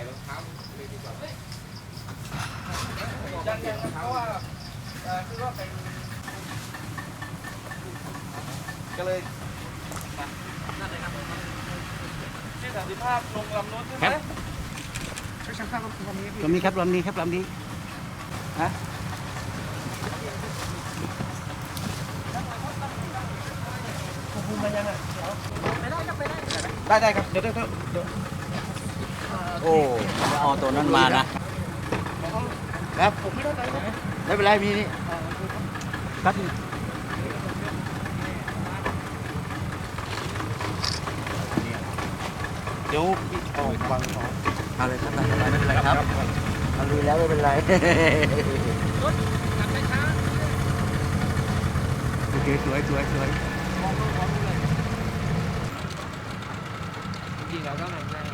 ส่รองเท้าเลยดีกว่ายังยังเพราะว่าเอ่อคือว่าเป็นก็เลยนั่นเลยครับที่สันติภาพลงลำนู้นใช่ไหมช่างภาพก็วันนี้พี่ลำนี้ครับลำนี้ครับลำนี้ฮะภูมิมันยังไงได้ได้ครับเดี๋ยวเดี๋ยวเดี๋ยว โอ้เอาตัวนั้นมานะครับผมไม่ได้ไปนะไม่เป็นไรมีนี่ครับเดี๋ยวพี่เอาวางของเอาเลยครับไม่เป็นไรครับเอาลุยแล้วไม่เป็นไรโอเคสวยสวยสวยจริงๆเราต้องทำได้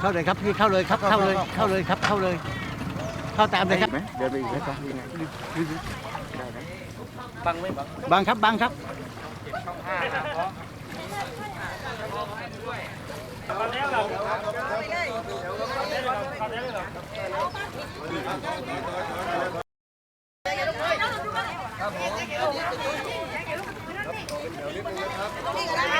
เข้าเลยครับพี่เข้าเลยครับเข้าเลยเข้าเลยครับเข้าเลย เข้าตามเลยครับเดินไปอีกไหมครับยังไงได้นะบังไม่บังบังครับบังครับช่องห้าครับเ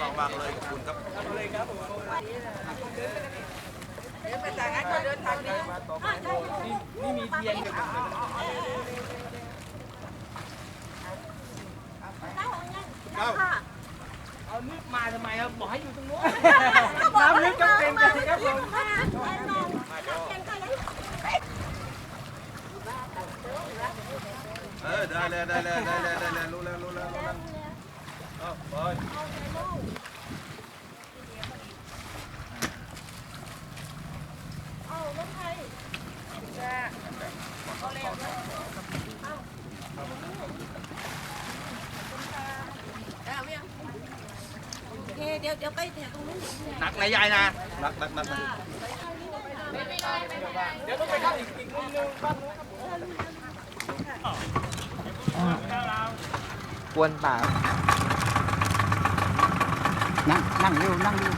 นี่มีเทียนกับเอานึกมาทำไมครับบอกให้อยู่ตรงโน้นน้ำลึกก็เป็นกันสิครับผมเออได้เลยได้เลยได้เลยได้เลยรู้แล้วรู้แล้วรู้แล้วเอาไป เดี๋ยวเดี๋ยวไปแถวตรงนู้นหนักนะยายนะหนักหนักนักนักเดี๋ยวต้องไปเข้าอีกอีกมุมนึงบ้านนู้นกวนป่านั่งนั่งเร็วนั่งเร็ว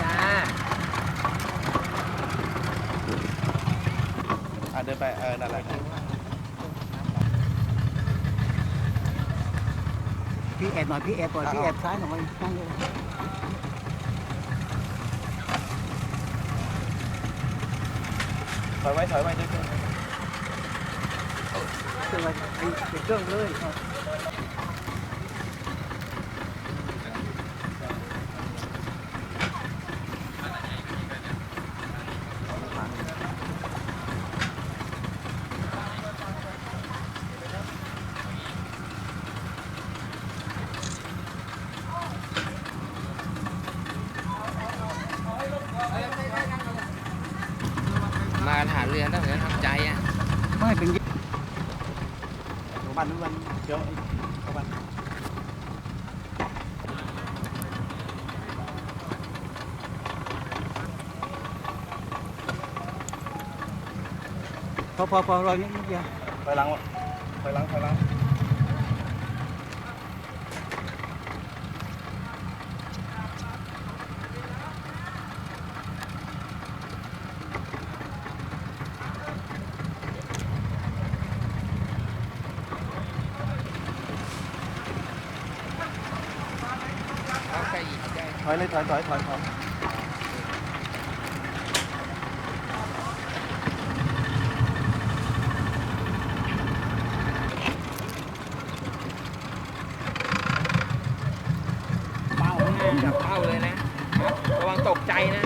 จ้าอะเดินไปเออนั่นแหละ พี่แอบหน่อยพี่แอบก่อนพี่แอบซ้ายหน่อยนั่งเร็วถอยไว้ถอยไว้เดินไปเครื่องไว้ไอ้เครื่องเลย เรือต้องเหมือนทำใจอะไม่เป็นบ้านนู้นบ้านเดี๋ยวเข้าบ้านพอพอพอรอยนิดนิดเดียวถอยหลังวะถอยหลังถอยหลัง ถอยเลยถอยถอยถอยถอยเป้าเลยจัเป้าเลยนะ ระวังตกใจนะ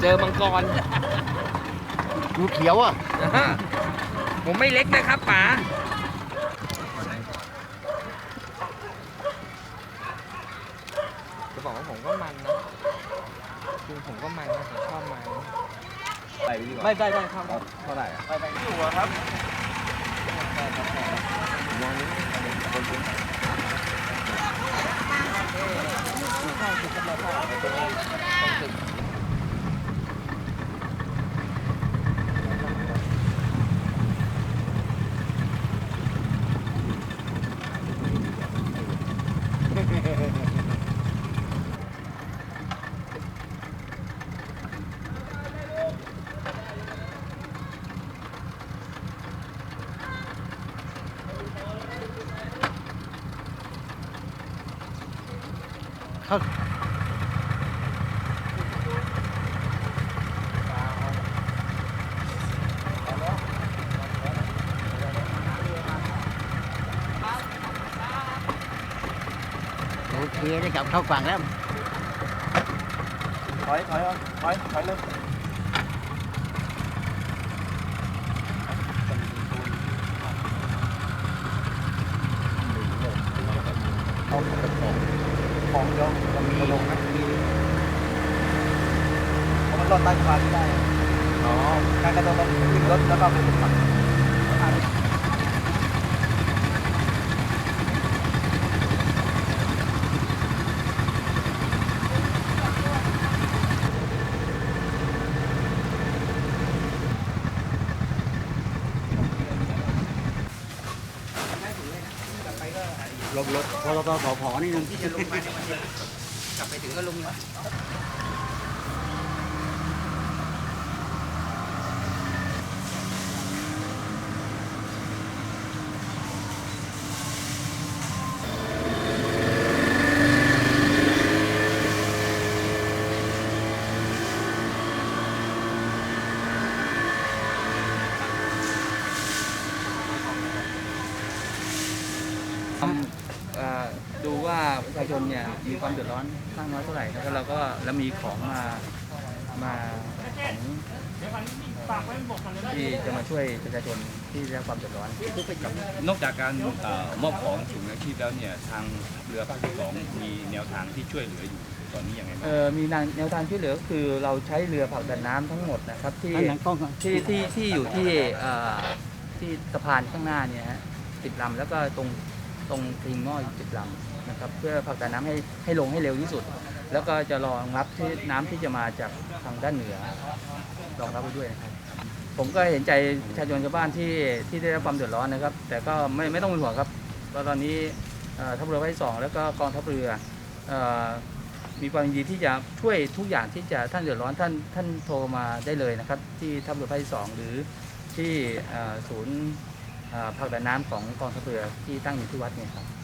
เจอมังกรดูเขียวอะ ผมไม่เล็กนะครับป๋า จะบอกว่าผมก็มันนะคือผมก็มันนะผมชอบมันไปดีกว่าไม่ได้ได้ครับเท่าไหร่อะไปไปอยู่อะครับเข้าโอเคได้กลับเข้าฝั่งแล้วถอยถอย เอาถอยถอยเลยเอาของ ของเดี๋ยวมันมีลงนะเพราะมันรอดใต้สะพานไม่ได้อะอ๋อการกระโดดลงขึ้นรถแล้วก็ไปถึงฝั่ง ลบหลบพอเราขอขอนี่นึงที่จะลงมาในวันนี้กลับไปถึงก็ลงแล้วเอ่อ ประชาชนเนี่ยมีความเดือดร้อนมากน้อยเท่าไหร่แล้วเราก็แล้วมีของมามาของที่จะมาช่วยประชาชนที่ได้รับความเดือดร้อนนอกจากการเอ่อมอบของถุงยางชีพแล้วเนี่ยทางเรือภาคที่สองมีแนวทางที่ช่วยเหลืออยู่ตอนนี้ยังไงบ้างเอ่อมีแนวทางช่วยเหลือก็คือเราใช้เรือผลักดันน้ำทั้งหมดนะครับที่ข้างหลังกล้องก่อนที่ที่ที่อยู่ที่เอ่อที่สะพานข้างหน้าเนี่ยฮะสิบลำแล้วก็ตรง ตรงทิงหม้ออีกสิบลำนะครับเพื่อผลักดันน้ำให้ให้ลงให้เร็วที่สุด แล้วก็จะรองรับที่น้ำที่จะมาจากทางด้านเหนือรองรับไว้ด้วยนะครับ ผมก็เห็นใจประชาชนชาวบ้านที่ที่ได้รับความเดือดร้อนนะครับ แต่ก็ไม่ไม่ต้องเป็นห่วงครับเพราะตอนนี้เอ่อทัพเรือภาคที่สองแล้วก็กองทัพเรือเอ่อมีความยินดีที่จะช่วยทุกอย่างที่จะท่านเดือดร้อนท่านท่านโทรมาได้เลยนะครับ ที่ทัพเรือภาคที่สองหรือที่เอ่อศูนย์ ผักดันน้ำของกองทัพเรือที่ตั้งอยู่ที่วัดเนี่ยครับ